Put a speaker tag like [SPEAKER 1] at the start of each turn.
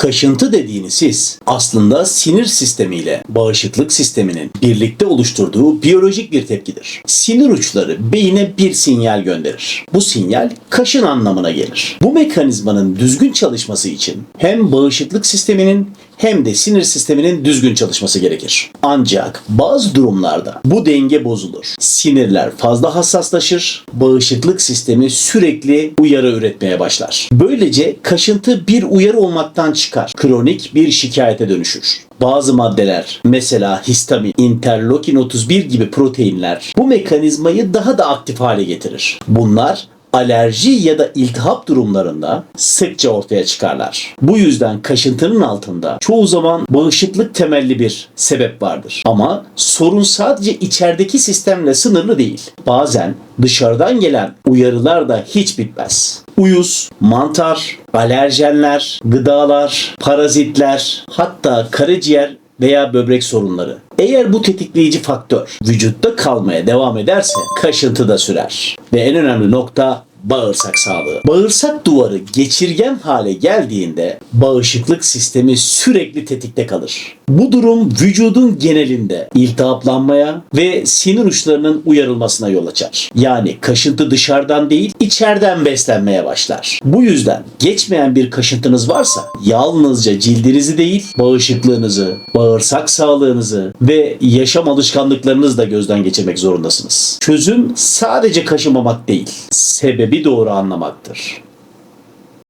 [SPEAKER 1] Kaşıntı dediğiniz his aslında sinir sistemiyle bağışıklık sisteminin birlikte oluşturduğu biyolojik bir tepkidir. Sinir uçları beyine bir sinyal gönderir. Bu sinyal kaşın anlamına gelir. Bu mekanizmanın düzgün çalışması için hem bağışıklık sisteminin hem de sinir sisteminin düzgün çalışması gerekir. Ancak bazı durumlarda bu denge bozulur. Sinirler fazla hassaslaşır, bağışıklık sistemi sürekli uyarı üretmeye başlar. Böylece kaşıntı bir uyarı olmaktan çıkar, kronik bir şikayete dönüşür. Bazı maddeler, mesela histamin, interleukin 31 gibi proteinler bu mekanizmayı daha da aktif hale getirir. Bunlar alerji ya da iltihap durumlarında sıkça ortaya çıkarlar. Bu yüzden kaşıntının altında çoğu zaman bağışıklık temelli bir sebep vardır. Ama sorun sadece içerideki sistemle sınırlı değil. Bazen dışarıdan gelen uyarılar da hiç bitmez. Uyuz, mantar, alerjenler, gıdalar, parazitler, hatta karaciğer veya böbrek sorunları. Eğer bu tetikleyici faktör vücutta kalmaya devam ederse kaşıntı da sürer. Ve en önemli nokta bağırsak sağlığı. Bağırsak duvarı geçirgen hale geldiğinde bağışıklık sistemi sürekli tetikte kalır. Bu durum vücudun genelinde iltihaplanmaya ve sinir uçlarının uyarılmasına yol açar. Yani kaşıntı dışarıdan değil içeriden beslenmeye başlar. Bu yüzden geçmeyen bir kaşıntınız varsa yalnızca cildinizi değil bağışıklığınızı, bağırsak sağlığınızı ve yaşam alışkanlıklarınızı da gözden geçirmek zorundasınız. Çözüm sadece kaşımamak değil, sebebi doğru anlamaktır.